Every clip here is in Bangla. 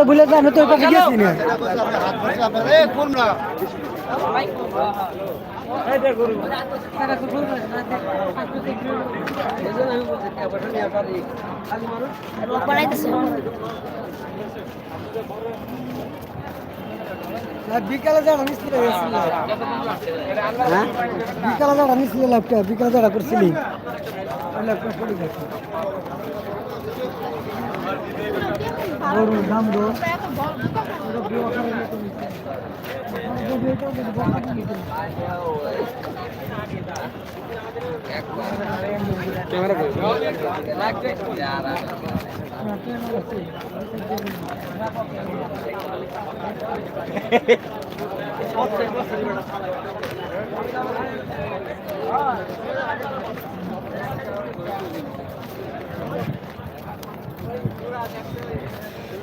রাস্তা ভুলে আমি তো ওই পাশে গেছি না। বিকালে যারা মিস্ত্রি হ্যাঁ? বিকালে যারা মিস্ত্রি লাভটা বিকালে যারা করছিলি। ওই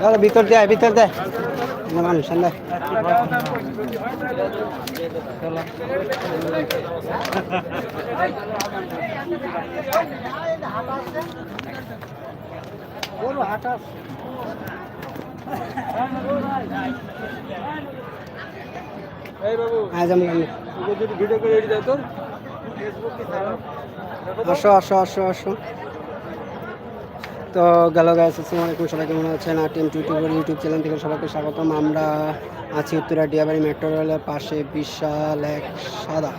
দাদা ভিতর দেয় ভিতর দেয় মানুষ আসো আসো আসো আসো। তো গেল গাইস আসসালামু আলাইকুম সবাই কেমন আছেন আর টিম ইউটিউবের ইউটিউব চ্যানেল থেকে সবাইকে স্বাগতম। আমরা আছি উত্তরা ডিয়াবাড়ি মেট্রো রেলের পাশে বিশাল এক সাদা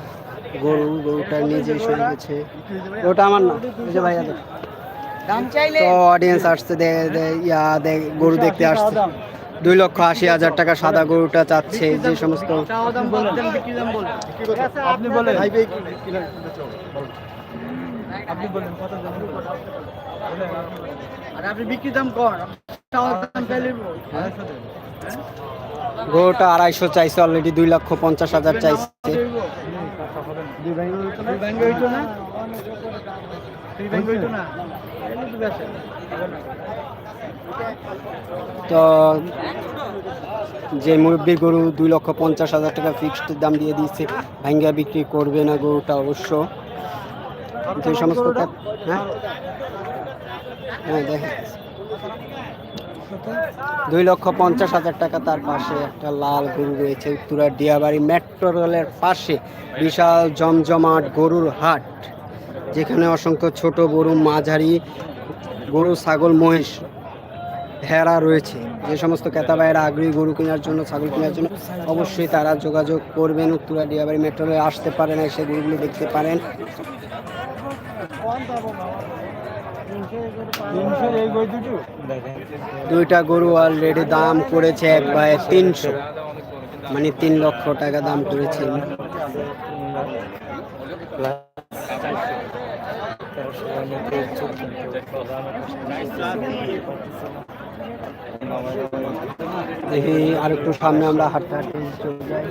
গরু গরুটা নিজেই সরে গেছে। ওটা আমার না ভাইয়া দেখ। তো অডিয়েন্স আসছে ইয়া গরু দেখতে আসছে। দুই লক্ষ আশি হাজার টাকা সাদা গরুটা চাচ্ছে যে সমস্ত আপনি বলেন। আপনি বলেন কত দাম আরে আপনি বিক্রি দাম কর। চাওয়ার গরুটা আড়াইশো চাইছে অলরেডি দুই লক্ষ পঞ্চাশ হাজার চাইছে। তো যে মুরব্বীর গরু দুই লক্ষ পঞ্চাশ হাজার টাকা ফিক্সড দাম দিয়ে দিয়েছে ভাঙ্গা বিক্রি করবে না গরুটা অবশ্য। যে সমস্ত হ্যাঁ? হ্যাঁ দেখেন। দুই লক্ষ পঞ্চাশ হাজার টাকা তার পাশে একটা লাল গরু রয়েছে, উত্তরা ডিয়াবাড়ি মেট্রো রেলের পাশে বিশাল জমজমাট গরুর হাট, যেখানে অসংখ্য ছোট গরু, মাঝারি গরু, ছাগল, মহিষ ভেড়া রয়েছে। যে সমস্ত ক্রেতা ভাইয়েরা আগ্রহী গরু কেনার জন্য, ছাগল কেনার জন্য অবশ্যই তারা যোগাযোগ করবেন। উত্তরা ডিয়াবাড়ি মেট্রো রেলে আসতে পারেন এসে গরুগুলো দেখতে পারেন। দুইটা গরু অলরেডি দাম করেছে এক একবারে তিনশো। মানে তিন লক্ষ টাকা দাম করেছেন আর একটু সামনে আমরা হাঁটতে হাঁটতে চলে যাই।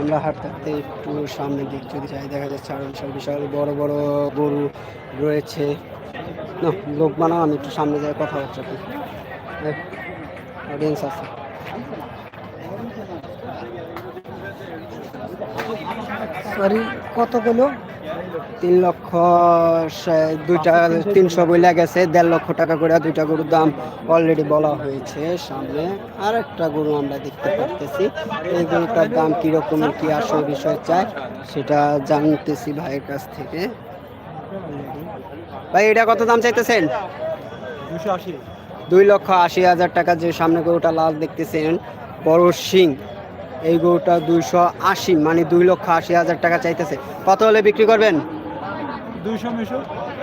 আমরা হাঁটতে হাঁটতে একটু সামনের দিক যদি চাই দেখা যাচ্ছে আরও বিশাল বিশাল বড় বড় গরু রয়েছে। না, লোক বানাও, আমি একটু সামনে যাই, কথা কথাবার্তা অডিয়েন্স আছে। সরি কতগুলো? তিন লক্ষ দুইটা তিনশো বইলা গেছে দেড় লক্ষ টাকা করে দুইটা গরুর দাম অলরেডি বলা হয়েছে সামনে। আর একটা গরু আমরা দেখতে পারতেছি। এই গরুটার দাম কীরকম কি আসল বিষয় চাই সেটা জানতেছি ভাইয়ের কাছ থেকে। ভাই এটা কত দাম চাইতেছেন? দুশো আশি। দুই লক্ষ আশি হাজার টাকা যে সামনে গরুটা লাল দেখতেছেন বড় সিং এই গরুটা দুইশো আশি মানে দুই লক্ষ আশি হাজার টাকা চাইতেছে। কত হলে বিক্রি করবেন? দুইশো মিশো।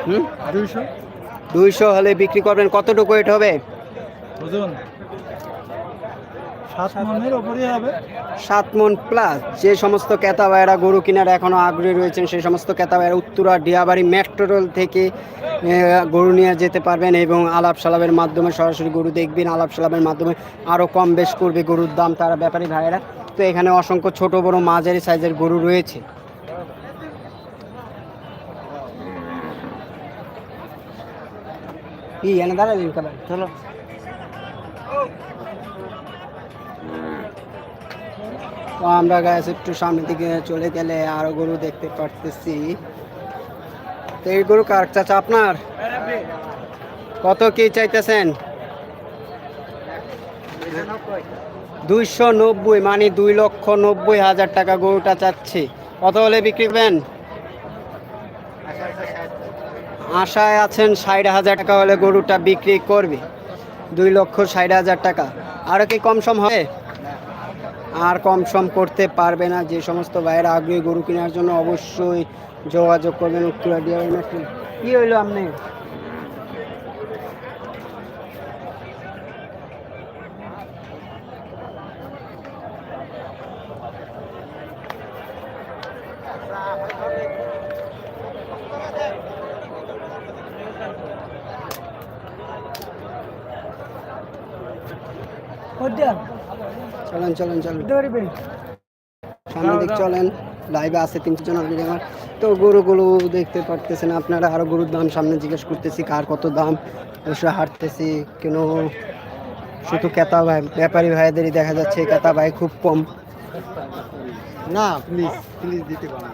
হুম? দুইশো। দুইশো হলে বিক্রি করবেন কতটুকু ওয়েট হবে? ওজন সাত মন প্লাস যে সমস্ত ক্রেতা ভাইয়েরা গরু কেনার এখনও আগ্রহী রয়েছেন সেই সমস্ত ক্রেতা ভাইয়েরা উত্তরা ডিয়াবাড়ি মেট্রোল থেকে গরু নিয়ে যেতে পারবেন এবং আলাপ সালাপের মাধ্যমে সরাসরি গরু দেখবেন আলাপ সালাপের মাধ্যমে আরও কম বেশ করবে গরুর দাম তারা ব্যাপারী ভাইয়েরা। তো এখানে অসংখ্য ছোট বড় মাঝারি সাইজের গরু রয়েছে। চলো। তো আমরা গাছ একটু সামনের দিকে চলে গেলে আরও গরু দেখতে পারতেছি। তো এই গরু কার চাচা আপনার? কত কি চাইতেছেন? দুইশো নব্বই মানে দুই লক্ষ নব্বই হাজার টাকা গরুটা চাচ্ছে। কত হলে বিক্রি করবেন? আশায় আছেন ষাট হাজার টাকা হলে গরুটা বিক্রি করবে। দুই লক্ষ ষাট হাজার টাকা। আরও কি কম সম হবে? আর কম সম করতে পারবে না। যে সমস্ত ভাইয়েরা আগ্রহী গরু কেনার জন্য অবশ্যই যোগাযোগ করবেন উত্তরা ডিয়ারি কি হইল আপনি চলেন চলেন চলেন। সামনে দিক চলেন লাইভে আছে তিন জন অলরেডি আমার তো গরুগুলো দেখতে পারতেছেন আপনারা আরও গরুর দাম সামনে জিজ্ঞেস করতেছি কার কত দাম? ওষুধ হাঁটতেছি কেন? শুধু ক্রেতা ভাই ব্যাপারী ভাইদেরই দেখা যাচ্ছে ক্রেতা ভাই খুব কম। না প্লিজ প্লিজ দিতে পারেন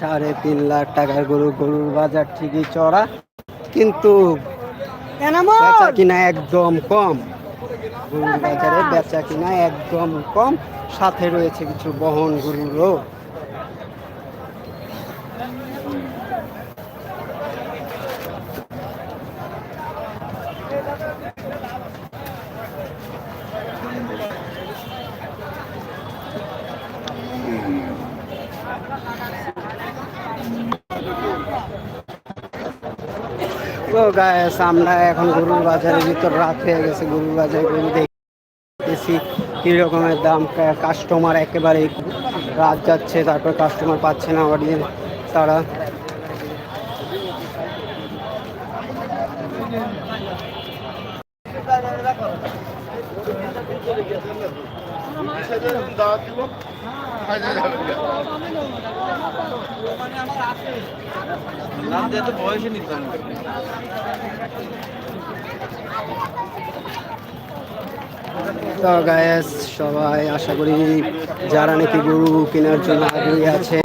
সাড়ে তিন লাখ টাকার গরু গরুর বাজার ঠিকই চড়া কিন্তু বেচা কিনা একদম কম। গরুর বাজারে বেচা কিনা একদম কম। সাথে রয়েছে কিছু বহন গরুরও তো গায়েস, আমরা এখন গরুর বাজারের ভিতর রাত হয়ে গেছে, গরুর বাজারে গরু কি রকমের দাম কাস্টমার একেবারে রাত যাচ্ছে, তারপর কাস্টমার পাচ্ছে না অডিয়েন্স তারা তো গায়েস সবাই আশা করি যারা নাকি গরু কেনার জন্য আগ্রহী আছে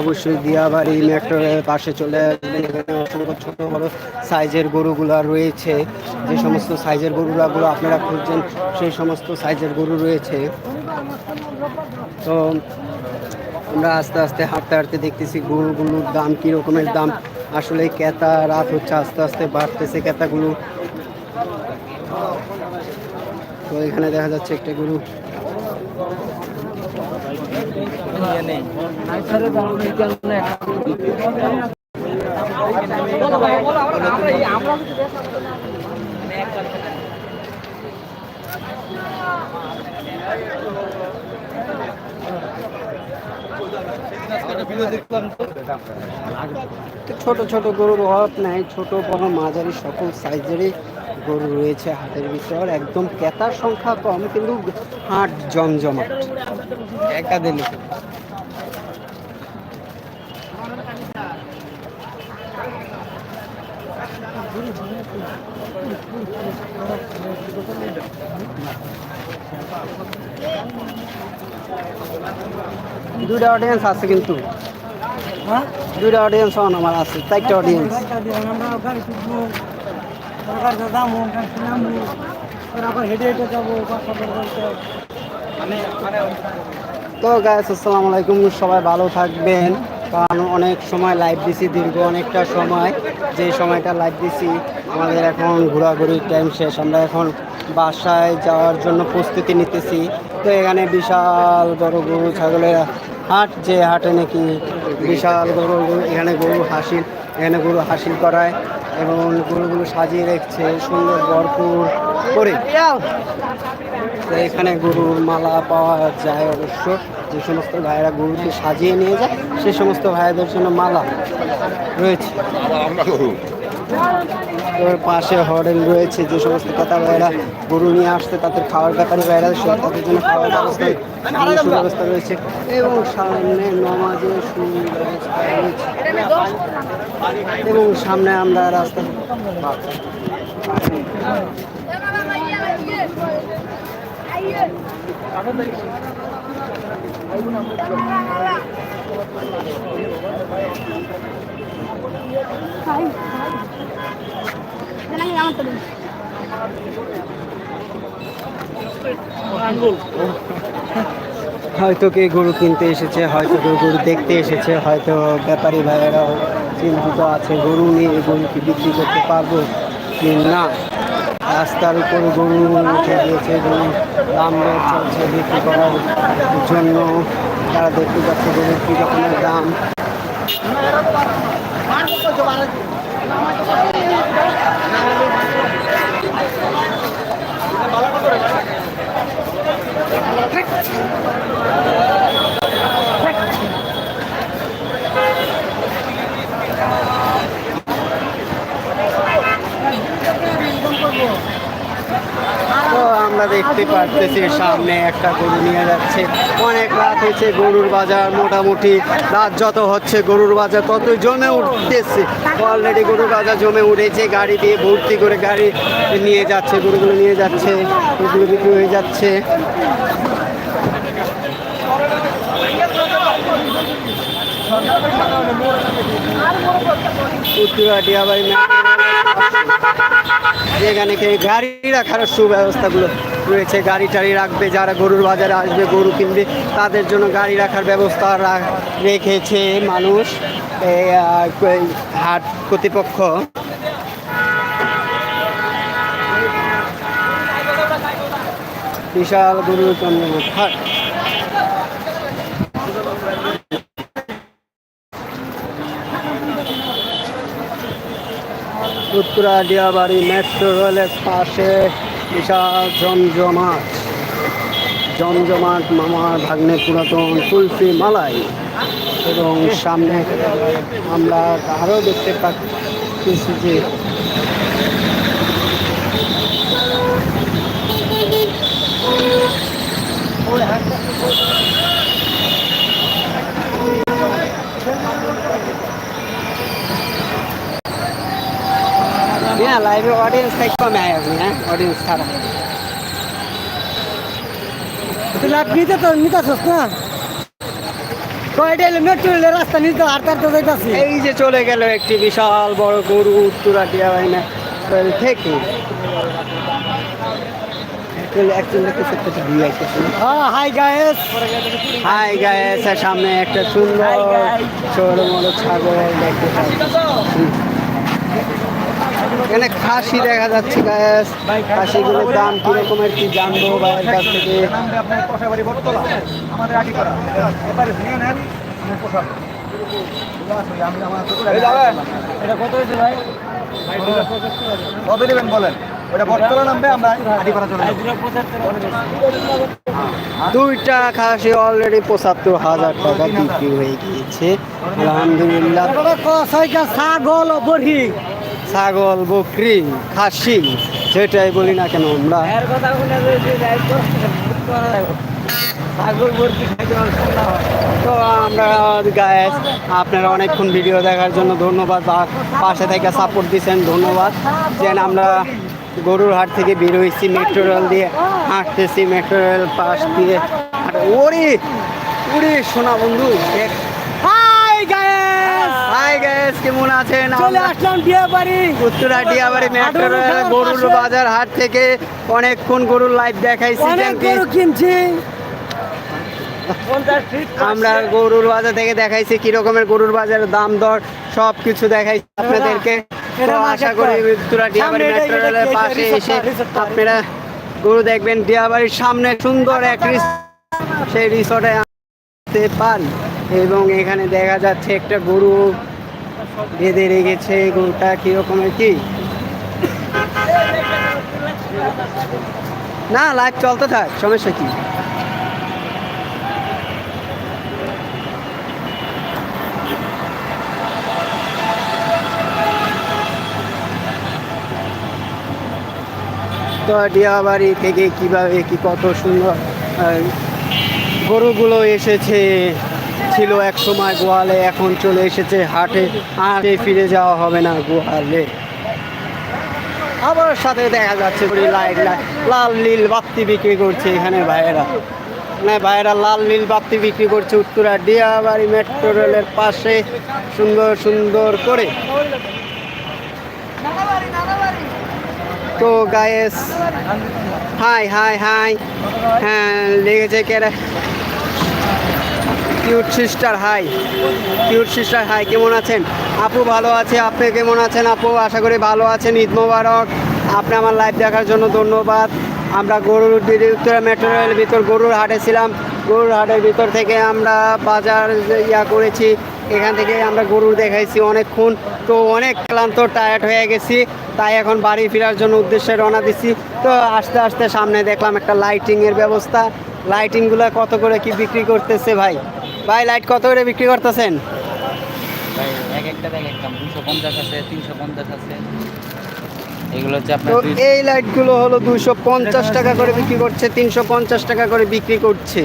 অবশ্যই দিয়াবাড়ি মেট্রোর পাশে চলে আসবেন। এখানে অসংখ্য ছোট বড় সাইজের গরুগুলা রয়েছে। যে সমস্ত সাইজের গরুগুলো আপনারা খুঁজছেন, সেই সমস্ত সাইজের গরু রয়েছে। তো আমরা আস্তে আস্তে হাঁটতে হাঁটতে দেখতেছি গরুগুলোর দাম কী রকমের দাম। আসলে ক্রেতা রাত হচ্ছে আস্তে আস্তে বাড়তেছে, ক্রেতাগুলো। তো এখানে দেখা যাচ্ছে একটা গরু। তো ছোট ছোট গরুর অভাব নাই, ছোট বড় মাঝারি সকল সাইজেরই গরু রয়েছে হাটের ভিতর। একদম ক্রেতার সংখ্যা কম, কিন্তু হাট জমজমাট। একাডেমি দুইটা অডিয়েন্স আছে কিন্তু। হ্যাঁ? দুইটা অডিয়েন্স হন আমার আছে চারটা অডিয়েন্স তো গাইস আসসালামু আলাইকুম সবাই ভালো থাকবেন। কারণ অনেক সময় লাইভ দিছি, দীর্ঘ অনেকটা সময়। যে সময়টা লাইভ দিছি, আমাদের এখন ঘোরাঘুরির টাইম শেষ। আমরা এখন বাসায় যাওয়ার জন্য প্রস্তুতি নিতেছি। তো এখানে বিশাল বড় গরু, ছাগলের হাট, যে হাটে নাকি বিশাল গরু, এখানে গরু হাসিল, এখানে গরু হাসিল করায় এবং গরুগুলো সাজিয়ে রেখেছে, সুন্দর, ভরপুর করে। তো এখানে গরুর মালা পাওয়া যায় অবশ্য। যে সমস্ত ভাইয়েরা গরুকে সাজিয়ে নিয়ে যায়, সে সমস্ত ভাইদের জন্য মালা রয়েছে। পাশে হরেন রয়েছে, যে সমস্ত কথা ভাইয়েরা গরু নিয়ে আসছে, তাদের খাওয়ার ব্যাপারে ভাইয়েরা তাদের জন্য খাওয়ার ব্যবস্থা সুব্যবস্থা রয়েছে। এবং সামনে নমাজে রয়েছে। এবং সামনে আমরা রাস্তা হয়তো কে গরু কিনতে এসেছে, হয়তো কেউ গরু দেখতে এসেছে, হয়তো ব্যাপারী ভাইয়েরাও চিন্তিত আছে, গরু নিয়ে গরু কি বিক্রি করতে পারব কি না? রাস্তার উপরে গরু উঠে গিয়েছে গরু দাম দর চলছে বিক্রি করার জন্য। তারা দেখতে পাচ্ছে গরুর কী রকমের দাম। তো আমরা দেখতে পারতেছি, সামনে একটা গরু নিয়ে যাচ্ছে। অনেক রাত হয়েছে গরুর বাজার, মোটামুটি রাত যত হচ্ছে গরুর বাজার, ততই জমে উঠতেছে। অলরেডি গরুর বাজার জমে উঠেছে, গাড়ি দিয়ে ভর্তি করে গাড়ি নিয়ে যাচ্ছে, গরুগুলো নিয়ে যাচ্ছে গরুগুলো বিক্রি হয়ে যাচ্ছে। উত্তরাটি আবার যেখানে কি গাড়ি রাখার সুব্যবস্থাগুলো রয়েছে, গাড়ি টাড়ি রাখবে, যারা গরুর বাজারে আসবে, গরু কিনবে, তাদের জন্য গাড়ি রাখার ব্যবস্থা রেখেছে মানুষ হাট কর্তৃপক্ষ। বিশাল গরুর হাট উত্তরা ডিয়াবাড়ি মেট্রো রেলের পাশে বিশাল জমজমাট। জমজমাট মামার ভাগ্নে পুরাতন কুলফি মালাই। এবং সামনে আমরা আরও দেখতে পাচ্ছি যে না লাইভে অডিয়েন্স তাই কমে আয় হ্যাঁ? অডিয়েন্স ছাড়া। তুই নিতে তো রাস্তা নিতে এই যে চলে গেল একটি বিশাল বড় গরু উত্তরাটিয়া হয় না থেকে হাই হাই সামনে একটা সুন্দর মতো ছাগল দেখতে পাচ্ছি। এখানে খাসি দেখা যাচ্ছে গায়েস খাসিগুলোর দাম কিরকমের কি জানব ভাইয়ের কাছ থেকে। কত নেবেন বলেন দুইটা খাসি অলরেডি পঁচাত্তর হাজার টাকা বিক্রি হয়ে গিয়েছে। আলহামদুলিল্লাহ। ছাগল বড়ি। ছাগল, বকরি, খাসি, যেটাই বলি না কেন আমরা। তো আমরা গায়েস আপনারা অনেকক্ষণ ভিডিও দেখার জন্য ধন্যবাদ বা পাশে থেকে সাপোর্ট দিচ্ছেন ধন্যবাদ। যেন আমরা গরুর হাট থেকে বের হয়েছি মেট্রো রেল দিয়ে হাঁটতেছি মেট্রো রেল পাশ দিয়ে। হাঁটা- ওরে ওরে সোনা বন্ধু হাই গায়েস কেমন আছেন? চলে আমরা- আসলাম বিয়ে উত্তরা ডিয়াবাড়ি গরুর বাজার হাট থেকে অনেকক্ষণ গরুর লাইভ দেখাইছি গরু কিনছি। আমরা গরুর বাজার থেকে দেখাইছি কি রকমের গরুর বাজারের দাম দর সব কিছু দেখাইছি আপনাদেরকে। আশা করি। উত্তরা ডিয়াবাড়ি সামনে মেট্রো রেলের পাশে এসে। আপনারা গরু দেখবেন ডিয়াবাড়ির সামনে সুন্দর এক রিস- সেই রিসোর্টে আসতে পারি এবং এখানে দেখা যাচ্ছে একটা গরু বেঁধে রেখেছে গরুটা কি রকমের কি? না লাইভ চলতে থাক, সমস্যা কি? তো ডিয়াবাড়ি থেকে কীভাবে, কি কত সুন্দর গরুগুলো এসেছে। ছিল এক সময় গোয়ালে, এখন চলে এসেছে হাটে। হাটে ফিরে যাওয়া হবে না গোয়ালে। আবার সাথে দেখা যাচ্ছে লাইট লাল নীল বাতি বিক্রি করছে এখানে ভাইয়েরা। না ভাইয়েরা লাল নীল বাতি বিক্রি করছে উত্তরা ডিয়াবাড়ি মেট্রো রেলের পাশে। সুন্দর সুন্দর করে। তো গায়েস হাই হাই হাই হ্যাঁ লেগেছে কেরা cute sister, hi. Cute sister, hi, কেমন আছেন? আপু ভালো আছে, আপনি কেমন আছেন আপু? আশা করি ভালো আছেন, ঈদ মোবারক। আপনি আমার লাইভ দেখার জন্য ধন্যবাদ। আমরা গরুর উত্তরা মেট্রো ভিতর গরুর হাটে ছিলাম। গরুর হাটের ভিতর থেকে আমরা বাজার ইয়া করেছি। এখান থেকে আমরা গরু দেখাইছি অনেকক্ষণ। তো অনেক ক্লান্ত টায়ার্ড হয়ে গেছি। তাই এখন বাড়ি ফেরার জন্য উদ্দেশ্যে রওনা দিচ্ছি তো আস্তে আস্তে সামনে দেখলাম একটা লাইটিংয়ের ব্যবস্থা। লাইটিংগুলো কত করে কি বিক্রি করতেছে ভাই? ভাই লাইট কত করে বিক্রি করতেছেন? ভাই এক একটা ব্যাগ একদম দুশো পঞ্চাশ আছে তিনশো পঞ্চাশ আছে। এগুলো হচ্ছে আপনার এই লাইটগুলো হলো দুশো পঞ্চাশ টাকা করে বিক্রি করছে তিনশো পঞ্চাশ টাকা করে বিক্রি করছে।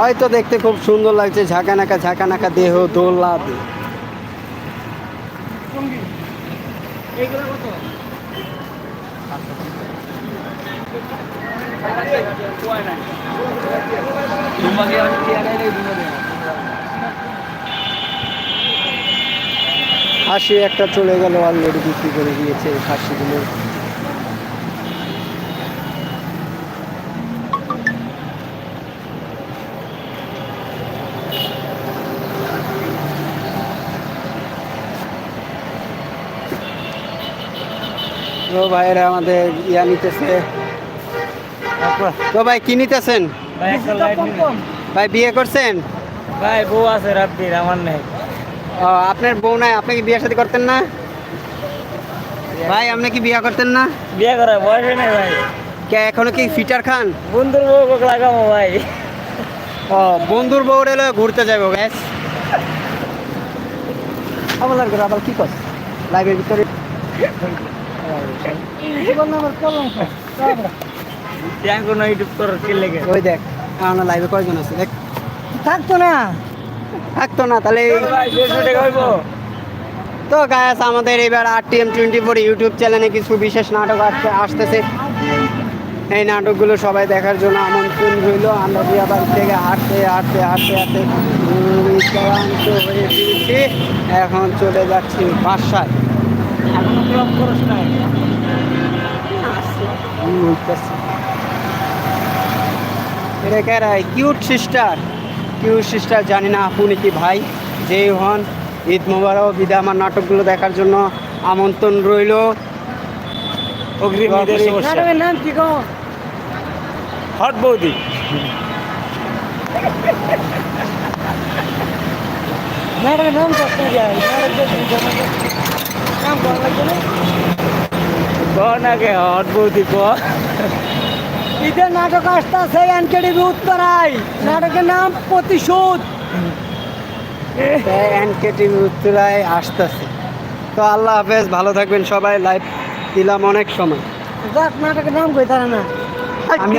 হয়তো দেখতে খুব সুন্দর লাগছে ঝাঁকানাকা ঝাঁকানাকা দেহ দোলা দেহ খাসি একটা চলে গেল অলরেডি বিক্রি করে দিয়েছে তো ভাইয়েরা আমাদের ইয়া নিতেছে। তো ভাই কি নিতেছেন? ভাই বিয়ে করছেন? ভাই বউ আছে রাব্বির আমার নেই। ও, আপনার বউ নাই আপনি কি বিয়ে সাথে করতেন না? ভাই আপনি কি বিয়ে করতেন না? বিয়ে করা বয়স নেই ভাই। কে এখনও কি ফিটার খান? বন্ধুর বউ লাগাবো ভাই। ও বন্ধুর বউ এলো ঘুরতে যাব গ্যাস আবার লাগবে আবার কি কর লাইভের ভিতরে ট্যাঙ্ক ইউটিউব করার কি লেগে? ওই দেখ আমার লাইভে কয়জন আছে দেখ। থাকতো না। থাকতো না তাহলে তো গায়াস আমাদের এবার আর T M twenty four YouTube চ্যানেলে কিছু বিশেষ নাটক আসতে আসতেছে। এই নাটকগুলো সবাই দেখার জন্য আমন্ত্রণ রইল। আমরা বিয়াবাড়ি থেকে হাঁটতে হাঁটতে হাঁটতে হাঁটতে ক্লান্ত হয়ে ফিরছি এখন চলে যাচ্ছি বাসায়। এখনও ক্লাব নাই। এটা কিউট সিস্টার কিউট সিস্টার জানি না আপনি কি ভাই। যেই হন ঈদ মোবারক ঈদে আমার নাটকগুলো দেখার জন্য আমন্ত্রণ রইল। হট বৌদি। নাটকের নাম করতে যাই নাম করা লাগবে না কন আগে হট বৌদি ঈদের নাটক আসতেছে এনকেডিবি উত্তরায়। নাটকের নাম প্রতিশোধ। এনকেডি টিভি উত্তরায় আসতেছে। তো আল্লাহ হাফেজ ভালো থাকবেন সবাই। লাইভ দিলাম অনেক সময়। নাটকের নাম কই তারা না? আমি